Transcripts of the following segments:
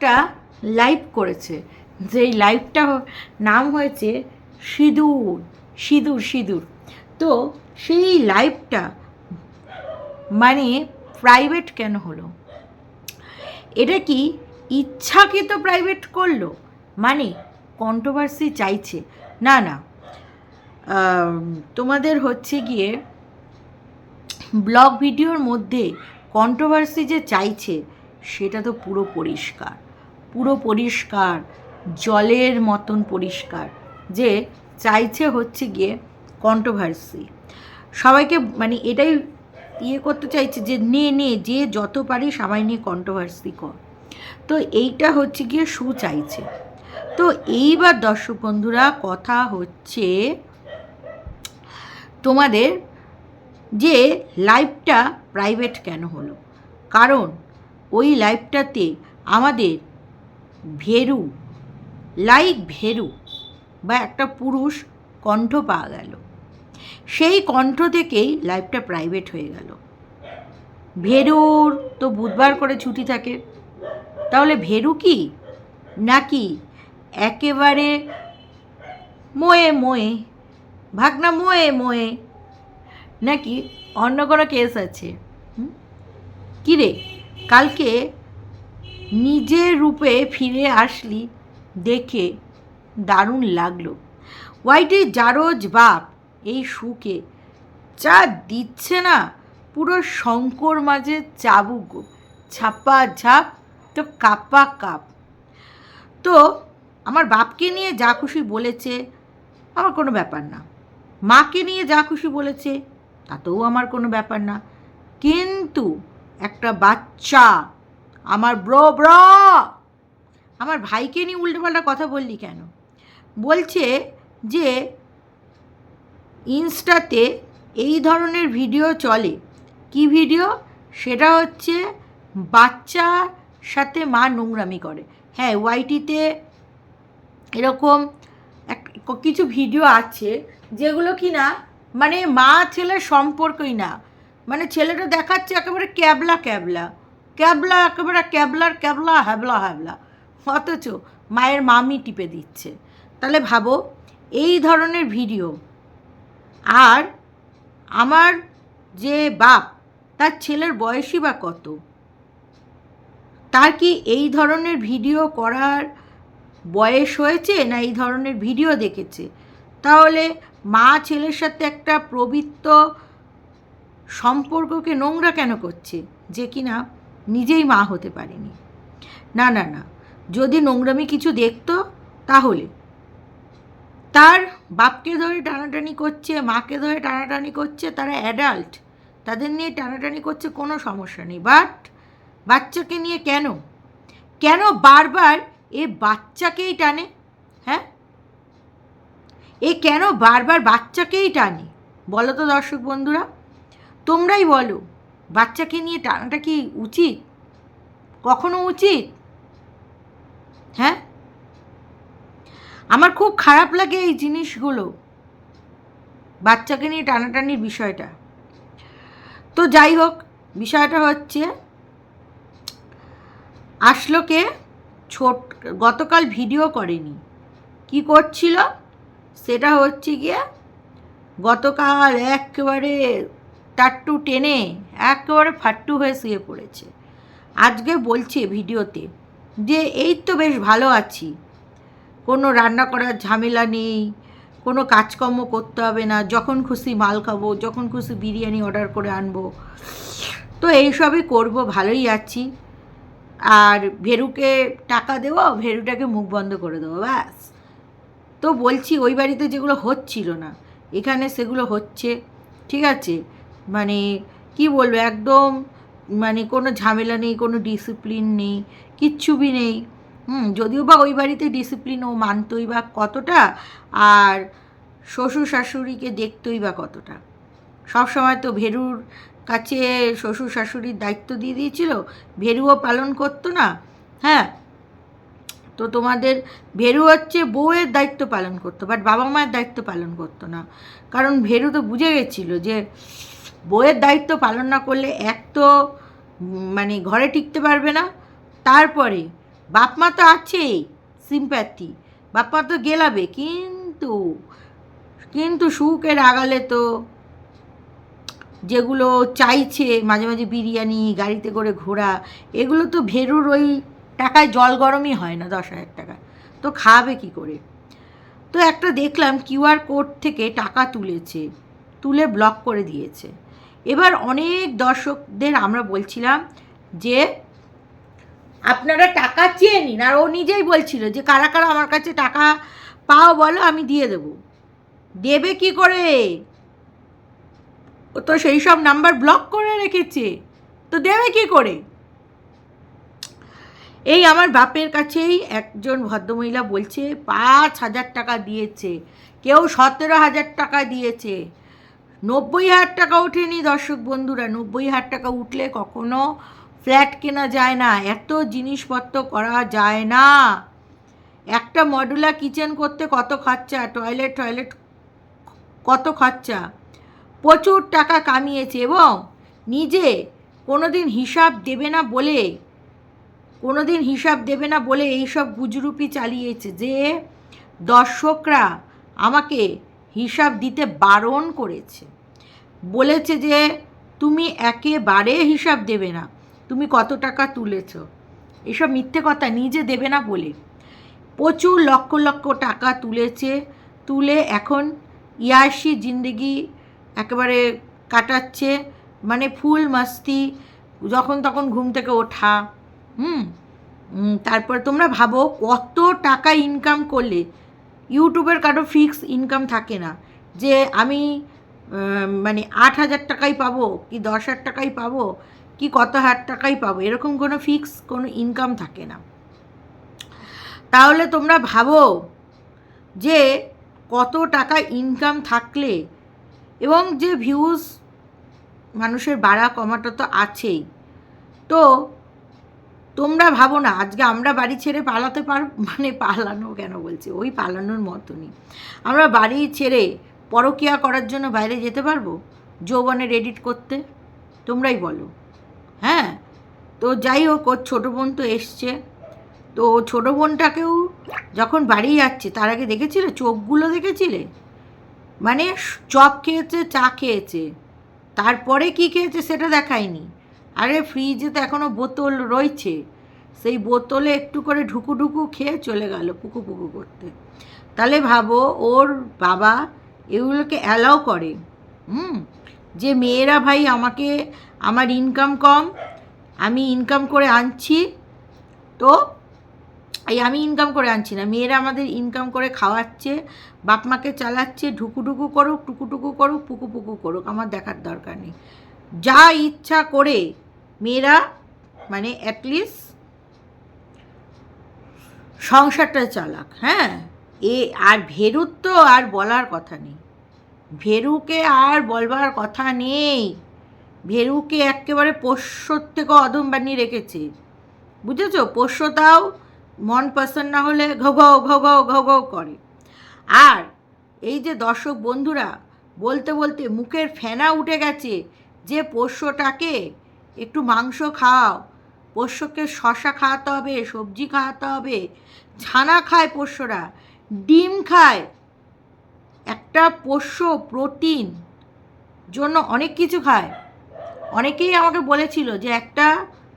একটা লাইভ করেছে। যেই লাইভটা নাম হয়েছে সিঁদুর সিঁদুর সিঁদুর। তো সেই লাইভটা মানে প্রাইভেট কেন হলো? এটা কি ইচ্ছাকৃত প্রাইভেট করল? মানে কন্ট্রোভার্সি চাইছে। না না। তোমাদের হচ্ছে গিয়ে ব্লগ ভিডিওর মধ্যে কন্ট্রোভার্সি যে চাইছে, সেটা তো পুরো পরিষ্কার। পুরো পরিষ্কার, জলের মতন পরিষ্কার, যে চাইছে হচ্ছে গিয়ে কন্ট্রোভার্সি সবাইকে মানে এটাই ইয়ে করতে চাইছে যে নে নে, যে যত পারি সবাই নিয়ে কন্ট্রোভার্সি কর। তো এইটা হচ্ছে গিয়ে সু চাইছে। তো এইবার দর্শক বন্ধুরা, কথা হচ্ছে তোমাদের যে লাইফটা প্রাইভেট কেন হলো? কারণ ওই লাইফটাতে আমাদের ভেরু লাইক ভেরু বা একটা পুরুষ কণ্ঠ পাওয়া গেল। সেই কণ্ঠ থেকেই লাইফটা প্রাইভেট হয়ে গেল। ভেরুর তো বুধবার করে ছুটি থাকে। তাহলে ভেরু কি? নাকি একেবারে মোয়ে মোয়ে, ভাগনা মোয়ে মোয়ে? নাকি অন্য কোনো কেস আছে? হুম? কি রে? কালকে নিজের রূপে ফিরে আসলি দেখে দারুণ লাগল। ওয়াইটি জারজ বাপ এই সুকে চা দিচ্ছে না? পুরো শঙ্কর মাঝে চাবুক ছাপ্পা ঝাপ, তো কাপ্পা কাপ। তো আমার বাপকে নিয়ে যা খুশি বলেছে, আমার কোনো ব্যাপার না। মাকে নিয়ে যা খুশি বলেছে, তাতেও আমার কোনো ব্যাপার না। কিন্তু একটা বাচ্চা আমার ব্রো ব্র আমার ভাইকে নিয়ে উল্টোপাল্টা কথা বললি কেন? বলছে যে ইনস্টাতে এই ধরনের ভিডিও চলে। কি ভিডিও? সেটা হচ্ছে বাচ্চার সাথে মা নোংরামি করে। হ্যাঁ ওয়াইটিতে এরকম এক, কিছু ভিডিও আছে যেগুলো কি না মানে মা ছেলের সম্পর্কই না। মানে ছেলেটা দেখাচ্ছে একেবারে ক্যাবলা ক্যাবলা। ক্যাবলা, একেবারে ক্যাবলার ক্যাবলা, হ্যাবলা হ্যাবলা। অথচ মায়ের মামি টিপে দিচ্ছে। তাহলে ভাবো, এই ধরনের ভিডিও আর আমার যে বাপ, তার ছেলের বয়সই বা কত? তার কি এই ধরনের ভিডিও করার বয়স হয়েছে না এই ধরনের ভিডিও দেখেছে? তাহলে মা ছেলের সাথে একটা পবিত্র সম্পর্ককে নোংরা কেন করছে? যে কিনা নিজেই মা হতে পারেনি। না না না, যদি নোংরামি কিছু দেখতো, তাহলে। তার বাপকে ধরে টানাটানি করছে, মাকে ধরে টানাটানি করছে, তারা অ্যাডাল্ট তাদের নিয়ে টানাটানি করছে, কোনো সমস্যা নেই। বাট বাচ্চাকে নিয়ে কেন? কেন বারবার এ বাচ্চাকেই টানে? হ্যাঁ? এ কেন বারবার বাচ্চাকেই টানে? বলো তো দর্শক বন্ধুরা। তোমরাই বলো। বাচ্চাকে নিয়ে টানাটা কি উচিত? কখনো উচিত? হ্যাঁ? আমার খুব খারাপ লাগে এই জিনিসগুলো। বাচ্চাকে নিয়ে টানাটানির বিষয়টা। তো যাই হোক, বিষয়টা হচ্ছে, আসলোকে ছোট, গতকাল ভিডিও করেনি। কি করছিল? সেটা হচ্ছে গিয়ে গতকাল একেবারে টাট্টু টেনে একেবারে ফাট্টু হয়ে শুয়ে পড়েছে। আজকে বলছে ভিডিওতে যে এই তো বেশ ভালো আছি। কোনো রান্না করার ঝামেলা নেই, কোনো কাজকর্ম করতে হবে না, যখন খুশি মাল খাব, যখন খুশি বিরিয়ানি অর্ডার করে আনব। তো এইসবই করব, ভালোই আছি। আর ভেরুকে টাকা দেবো, ভেরুটাকে মুখ বন্ধ করে দেবো, ব্যাস। তো বলছি ওই বাড়িতে যেগুলো হচ্ছিল না, এখানে সেগুলো হচ্ছে, ঠিক আছে? মানে কি বলব, একদম মানে কোনো ঝামেলা নেই, কোনো ডিসিপ্লিন নেই, কিচ্ছু বি নেই। হুম, যদিও বা ওই বাড়িতে ডিসিপ্লিন ও মানতই বা কতটা, আর শ্বশুর শাশুড়িকে দেখতই বা কতটা। সব সময় তো ভেরুর কাছে শ্বশুর শাশুড়ির দায়িত্ব দিয়ে দিয়েছিল, ভেরুও পালন করতো না হ্যাঁ? তো তোমাদের ভেরু হচ্ছে বউয়ের দায়িত্ব পালন করতো বাট বাবা মায়ের দায়িত্ব পালন করতো না। কারণ ভেরু তো বুঝে গেছিল যে বউয়ের দায়িত্ব পালন না করলে এক তো মানে ঘরে টিকতে পারবে না। তারপরে, বাপ মা তো আছেই সিম্প্যাথি বাপ মা তো গেলাবে, কিন্তু কিন্তু সুখের আগালে তো যেগুলো চাইছে, মাঝে মাঝে বিরিয়ানি, গাড়িতে করে ঘোরা, এগুলো তো ভেরুর ওই টাকায় জল গরমই হয় না দশ হাজার টাকা। তো খাবে কি করে? তো একটা দেখলাম কিউআর কোড থেকে টাকা তুলেছে, তুলে ব্লক করে দিয়েছে। এবার অনেক দর্শকদের আমরা বলছিলাম যে, আপনারা টাকা চেয়ে নিন। আর ও নিজেই বলছিল যে, কারা কারা আমার কাছে টাকা পাও বলো, আমি দিয়ে দেব। দেবে কি করে? ও তো সেই সব নাম্বার ব্লক করে রেখেছে। তো দেবে কি করে? এই আমার বাপের কাছেই একজন ভদ্রমহিলা বলছে, পাঁচ হাজার টাকা দিয়েছে। কেউ সতেরো হাজার টাকা দিয়েছে। নব্বই হাজার টাকা ওঠেনি, দর্শক বন্ধুরা। নব্বই হাজার টাকা উঠলে কখনো ফ্ল্যাট কেনা যায় না, এত জিনিসপত্র করা যায় না। একটা মডুলার কিচেন করতে কত খরচা? টয়লেট টয়লেট কত খরচা? প্রচুর টাকা কামিয়েছে এবং নিজে কোনো দিন হিসাব দেবে না বলে কোনো দিন হিসাব দেবে না বলে এইসব গুজরুপি চালিয়েছে যে দর্শকরা আমাকে হিসাব দিতে বারণ করেছে। বলেছে যে, তুমি একেবারে হিসাব দেবে না। তুমি কত টাকা তুলেছ? এসব মিথ্যে কথা নিজে দেবে না বলে। প্রচুর লক্ষ লক্ষ টাকা তুলেছে। তুলে এখন ইয়াসি জিন্দগি একেবারে কাটাচ্ছে। মানে ফুল মাস্তি, যখন তখন ঘুম থেকে ওঠা। হুম? তারপর তোমরা ভাবো কত টাকা ইনকাম করলে। ইউটিউবের কারও ফিক্স ইনকাম থাকে না। যে আমি মানে আট হাজার টাকাই পাবো কি দশ হাজার টাকাই পাবো কি কত হাজার টাকাই পাবো, এরকম কোনো ফিক্স কোনো ইনকাম থাকে না। তাহলে তোমরা ভাবো যে কত টাকা ইনকাম থাকলে এবং যে ভিউজ মানুষের বাড়া কমাটা তো আছেই। তো তোমরা ভাবো না, আজকে আমরা বাড়ি ছেড়ে পালাতে পার মানে পালানো কেন বলছি? ওই পালানোর মতনই। আমরা বাড়ি ছেড়ে পরকিয়া করার জন্য বাইরে যেতে পারব? যৌবনের এডিট করতে? তোমরাই বলো। হ্যাঁ? তো যাই হোক, ওর ছোটো বোন তো এসছে। তো ছোটো বোনটাকেও যখন বাড়ি যাচ্ছে, তার আগে দেখেছিলে? চোখগুলো দেখেছিলে? মানে চপ খেয়েছে, চা খেয়েছে। তারপরে কি খেয়েছে সেটা দেখায়নি। আরে ফ্রিজে তো এখনও বোতল রয়েছে। সেই বোতলে একটু করে ঢুকু ঢুকু খেয়ে চলে গেল পুকু পুকু করতে। তাহলে ভাবো, ওর বাবা এগুলোকে অ্যালাউ করে। হুম? যে মেয়েরা ভাই আমাকে, আমার ইনকাম কম, আমি ইনকাম করে আনছি, তো এই আমি ইনকাম করে আনছি না। মেয়েরা আমাদের ইনকাম করে খাওয়াচ্ছে বাপ মাকে চালাচ্ছে, ঢুকু ঢুকু করুক, টুকু টুকু করুক, পুকু পুকু করুক। আমার দেখার দরকার নেই। যা ইচ্ছা করে মেয়েরা মানে অ্যাটলিস্ট সংসারটা চালাক হ্যাঁ? এ আর ভেরুর তো আর বলার কথা নেই। ভেরুকে আর বলবার কথা নেই। ভেরুকে একেবারে পোষ্যর থেকে অদম বানিয়ে রেখেছে। বুঝেছ? পোষ্যতাও মন পছন্দ না হলে ঘ ঘ ঘ ঘ করে। আর এই যে দর্শক বন্ধুরা, বলতে বলতে মুখের ফেনা উঠে গেছে। যে পোষ্যটাকে একটু মাংস খাও, পোষ্যকে শশা খাওয়াতে হবে, সবজি খাওয়াতে হবে, ছানা খায় পোষ্যরা, ডিম খায়। একটা পোষ্য প্রোটিন জন্য অনেক কিছু খায়। অনেকেই আমাকে বলেছিল যে একটা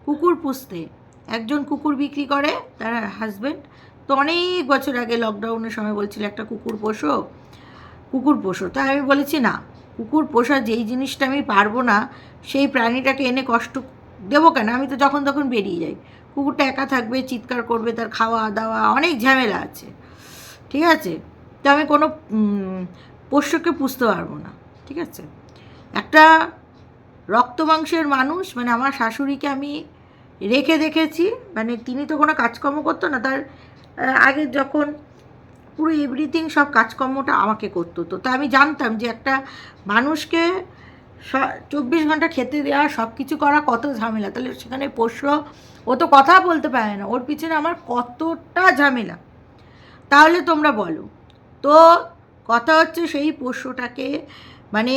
কুকুর পুষতে, একজন কুকুর বিক্রি করে তার হাজব্যান্ড তো অনেক বছর আগে লকডাউনের সময় বলছিল একটা কুকুর পোষো কুকুর পোষো তাই আমি বলেছি না কুকুর পোষা যেই জিনিসটা আমি পারব না, সেই প্রাণীটাকে এনে কষ্ট দেবো কেন? আমি তো যখন তখন বেরিয়ে যাই। কুকুরটা একা থাকবে, চিৎকার করবে, তার খাওয়া দাওয়া, অনেক ঝামেলা আছে। ঠিক আছে? তো আমি কোনো পোষ্যকে পুষতে পারব না। ঠিক আছে? একটা রক্ত মাংসের মানুষ মানে আমার শাশুড়িকে আমি রেখে দেখেছি মানে তিনি তো কোনো কাজকর্ম করতো না, তার আগে যখন পুরো এভরিথিং সব কাজকর্মটা আমাকে করতো তো। তা আমি জানতাম যে একটা মানুষকে চব্বিশ ঘণ্টা খেতে দেওয়া সব কিছু করা কত ঝামেলা। তাহলে সেখানে পোষ্য, ও তো কথা বলতে পারে না। ওর পিছনে আমার কতটা ঝামেলা। তাহলে তোমরা বলো। তো কথা হচ্ছে সেই পোষ্যটাকে মানে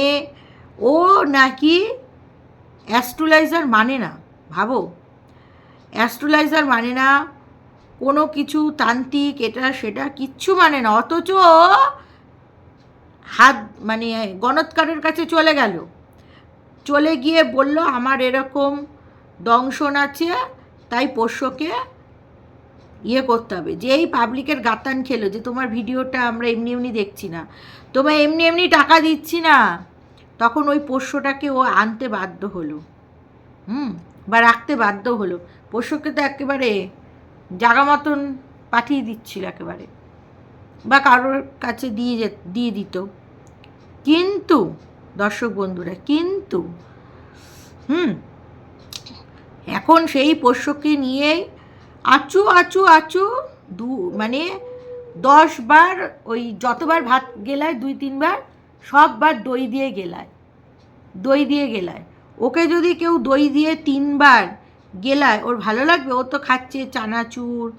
ও নাকি অ্যাস্ট্রোলাইজার মানে না, ভাবো। অ্যাস্ট্রোলাইজার মানে না কোনো কিছু তান্ত্রিক, এটা সেটা কিচ্ছু মানে না, অথচ হাত মানে গণৎকারের কাছে চলে গেল। চলে গিয়ে বলল, আমার এরকম দংশন আছে, তাই পোষ্যকে ইয়ে করতে হবে। যেই পাবলিকের গাতান খেলো, যে তোমার ভিডিওটা আমরা এমনি এমনি দেখছি না, তোমায় এমনি এমনি টাকা দিচ্ছি না। তখন ওই পোষ্যটাকে ও আনতে বাধ্য হলো। হুম, বা রাখতে বাধ্য হলো। পোষ্যকে তো একেবারে জাগা মতন পাঠিয়ে দিচ্ছিল একেবারে। বা কারোর কাছে দিয়ে যে, দিয়ে দিত। কিন্তু, দর্শক বন্ধুরা, কিন্তু, হুম, এখন সেই পোষ্যকে নিয়ে আচু আচু আচু দু মানে দশ বার ওই যতবার ভাত গেলায়, দুই তিনবার সববার দই দিয়ে গেলায়। দই দিয়ে গেলায়। ওকে যদি কেউ দই দিয়ে তিনবার গেলায়, ওর ভালো লাগবে? ও তো খাচ্ছে চানাচুর,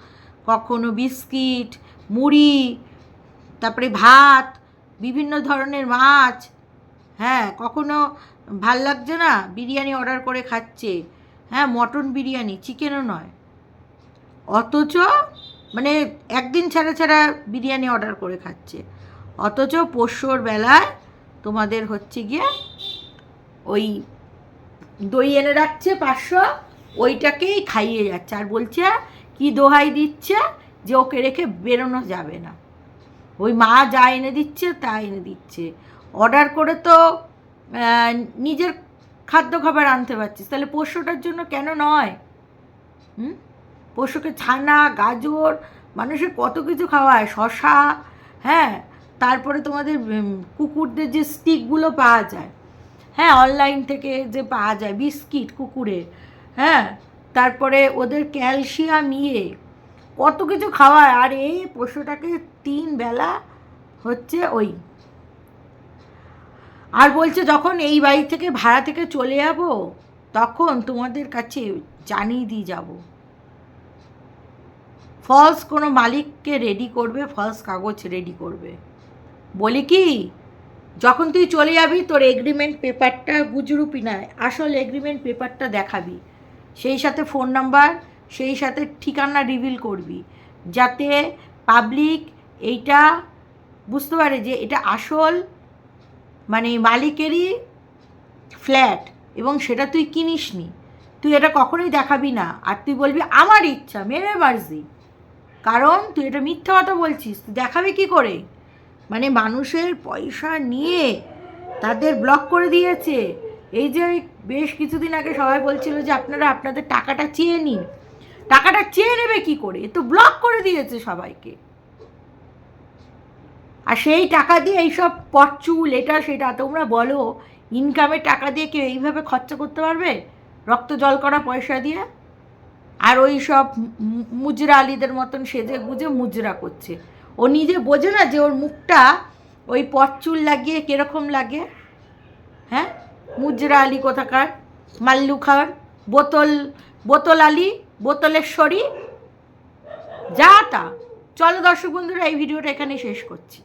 কখনো বিস্কিট, মুড়ি, তারপরে ভাত, বিভিন্ন ধরনের মাছ। হ্যাঁ কখনো ভালো লাগছে না? বিরিয়ানি অর্ডার করে খাচ্ছে। হ্যাঁ মটন বিরিয়ানি, চিকেনও নয়। অথচ মানে একদিন ছাড়া ছাড়া বিরিয়ানি অর্ডার করে খাচ্ছে। অথচ পোষ্যর বেলায় তোমাদের হচ্ছে গিয়ে ওই দই এনে রাখছে পাঁচশো ওইটাকেই খাইয়ে যাচ্ছে আর বলছে, কি দোহাই দিচ্ছে যে ওকে রেখে বেরোনো যাবে না। ওই মা যা এনে দিচ্ছে, তা এনে দিচ্ছে। অর্ডার করে তো নিজের খাদ্য খাবার আনতে পারছিস। তাহলে পোষ্যটার জন্য কেন নয়? হুম? পোষ্যকে ছানা, গাজর, মানুষের কত কিছু খাওয়ায়, শশা হ্যাঁ? তারপরে তোমাদের কুকুরদের যে স্টিকগুলো পাওয়া যায় হ্যাঁ? অনলাইন থেকে যে পাওয়া যায়, বিস্কিট কুকুরের। হ্যাঁ তারপরে ওদের ক্যালসিয়াম ইয়ে কত কিছু খাওয়ায়। আর এই পশুটাকে তিন বেলা হচ্ছে ওই, আর বলছে যখন এই বাড়ি থেকে ভাড়া থেকে চলে যাব, তখন তোমাদের কাছে জানিয়ে দিয়ে যাব। ফলস কোনো মালিককে রেডি করবে ফলস কাগজ রেডি করবে। বলি কি, যখন তুই চলে যাবি, তোর এগ্রিমেন্ট পেপারটা গুজরুপি নয়, আসল এগ্রিমেন্ট পেপারটা দেখাবি। সেই সাথে ফোন নাম্বার সেই সাথে ঠিকানা রিভিল করবি। যাতে পাবলিক এইটা বুঝতে পারে যে এটা আসল মানে মালিকেরই ফ্ল্যাট এবং সেটা তুই কিনিসনি। তুই এটা কখনোই দেখাবি না। আর তুই বলবি, আমার ইচ্ছা, মেরে মার্জি কারণ তুই এটা মিথ্যা কথা বলছিস। তুই দেখাবি কি করে? মানে মানুষের পয়সা নিয়ে তাদের ব্লক করে দিয়েছে। এই যে বেশ কিছুদিন আগে সবাই বলছিল যে আপনারা আপনাদের টাকাটা চেয়ে নিন। টাকাটা চেয়ে নেবে কি করে? এ তো ব্লক করে দিয়েছে সবাইকে। আর সেই টাকা দিয়ে এইসব পরচুল এটা, সেটা, তোমরা বলো ইনকামের টাকা দিয়ে কেউ এইভাবে খরচা করতে পারবে? রক্ত জল করা পয়সা দিয়ে? আর ওই সব মুজরা আলীদের মতন সেজে গুজে মুজরা করছে। ও নিজে বোঝে না যে ওর মুখটা ওই পরচুল লাগিয়ে কীরকম লাগে? হ্যাঁ? মুজরা আলী কোথাকার? মাল্লু খার বোতল বোতল আলী, বোতলেশ্বরী? যা তা। চলো দর্শক বন্ধুরা, এই ভিডিওটা এখানে শেষ করছি।